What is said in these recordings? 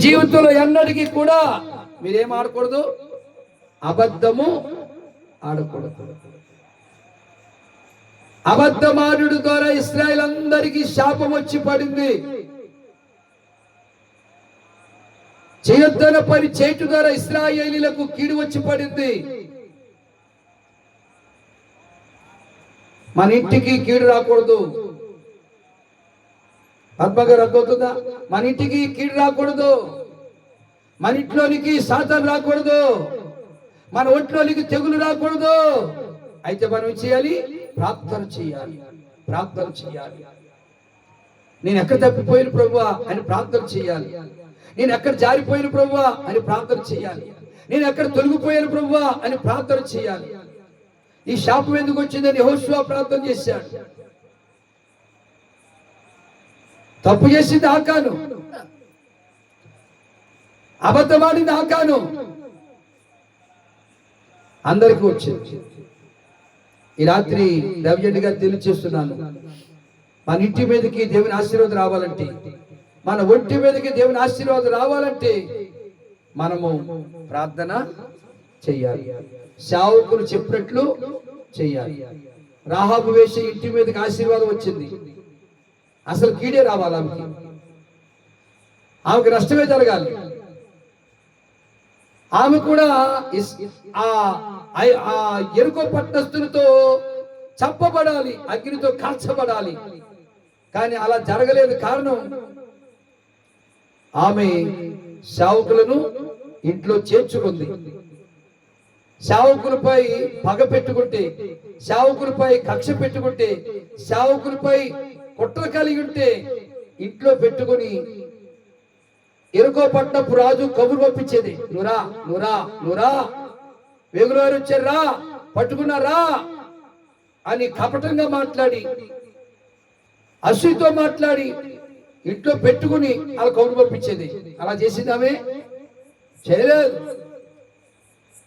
జీవితంలో ఎన్నటికీ కూడా మీరేం ఆడకూడదు? అబద్ధము ఆడకూడదు. అబద్ధమానుడు ద్వారా ఇస్రాయల్ అందరికీ శాపం వచ్చి పడింది. చేయొద్దన పని చేటు ద్వారా ఇస్రాయేలీలకు కీడు వచ్చి పడింది. మన ఇంటికి కీడు రాకూడదు. పద్మగారు అర్థమవుతుందా మన ఇంటికి కీడు రాకూడదు. మన ఇంట్లోనికి సాతం రాకూడదు. మన ఒంట్లోనికి తెగులు రాకూడదు. అయితే మనం చేయాలి? ప్రార్థన చేయాలి. ప్రార్థన చేయాలి. నేను ఎక్కడ తప్పిపోయిన ప్రభువా అని ప్రార్థన చేయాలి. నేను ఎక్కడ జారిపోయిన ప్రభువా అని ప్రార్థన చేయాలి. నేను ఎక్కడ తొలగిపోయాను ప్రభువా అని ప్రార్థన చేయాలి. ఈ శాపం ఎందుకు వచ్చిందని హోస్వా ప్రార్థన చేశాడు. తప్పు చేసింది ఆకాను. అబద్ధమాడింది ఆకాను. అందరికీ వచ్చింది. ఈ రాత్రి రవిజెండి గారు తెలియచేస్తున్నాను. మన ఇంటి మీదకి దేవుని ఆశీర్వాదం రావాలంటే మన ఒంటి మీదకి దేవుని ఆశీర్వాదం రావాలంటే మనము ప్రార్థన చెయ్యాలి శావుకులు చెప్పినట్లు చెయ్యాలి రాహాబు వేసి ఇంటి మీదకి ఆశీర్వాదం వచ్చింది. అసలు కీడే రావాలి ఆమెకి? ఆమెకు నష్టమే జరగాలి. ఆమె కూడా ఆ ఎరుకో పట్టస్తులతో చంపబడాలి అగ్నితో కాల్చబడాలి. కానీ అలా జరగలేదు కారణం ఆమె సేవకులను ఇంట్లో చేర్చుకుంది. సేవకులపై పగ పెట్టుకుంటే సేవకులపై కక్ష పెట్టుకుంటే సేవకులపై కుట్ర కలిగి ఉంటే ఇంట్లో పెట్టుకుని ఎరుకో పట్టణపు రాజు కబురు పంపించేది. నురా నురా నురా వెగులవారు వచ్చారా పట్టుకున్నారా అని కపటంగా మాట్లాడి అసూయతో మాట్లాడి ఇంట్లో పెట్టుకుని అలా కబురు పంపించేది. అలా చేసిందామే చేయలేదు.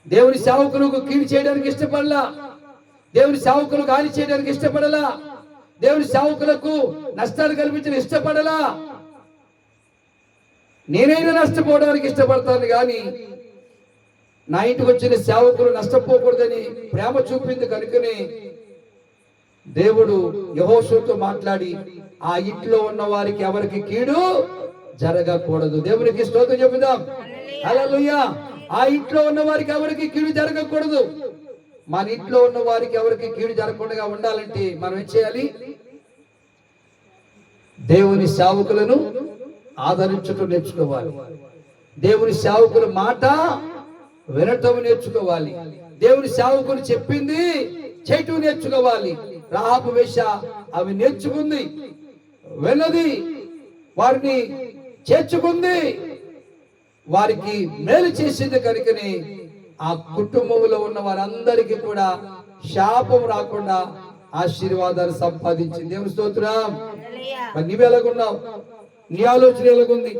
దేవుని సేవకులకు కీడు చేయడానికి ఇష్టపడలా. దేవుని సేవకులకు హాని చేయడానికి ఇష్టపడలా. దేవుని సేవకులకు నష్టాలు కల్పించిన ఇష్టపడలా. నేనైనా నష్టపోవడానికి ఇష్టపడతాను కానీ నా ఇంటికి వచ్చిన సేవకులు నష్టపోకూడదని ప్రేమ చూపింది కనుకనే దేవుడు యహోషుతో మాట్లాడి ఆ ఇంట్లో ఉన్న వారికి ఎవరికి కీడు జరగకూడదు. దేవునికి స్తోత్రం చెబుదాం. అలా ఆ ఇంట్లో ఉన్న వారికి ఎవరికి కీడు జరగకూడదు. మన ఇంట్లో ఉన్న వారికి ఎవరికి కీడు జరగకుండా ఉండాలంటే మనం ఏం చేయాలి? దేవుని సేవకులను ఆదరించటం నేర్చుకోవాలి. దేవుని సేవకుల మాట వినటం నేర్చుకోవాలి. దేవుని సేవకులు చెప్పింది చేయటం నేర్చుకోవాలి. రాహపు వేష అవి నేర్చుకుంది. విన్నది వారిని చేర్చుకుంది. వారికి మేలు చేసింది కనుకనే ఆ కుటుంబంలో ఉన్న వారందరికీ కూడా శాపం రాకుండా ఆశీర్వాదాలు సంపాదించింది. దేవుని స్తోత్రం. మరి నీవు ఎలాగున్నావు? నీ ఆలోచన ఎలాగుంది?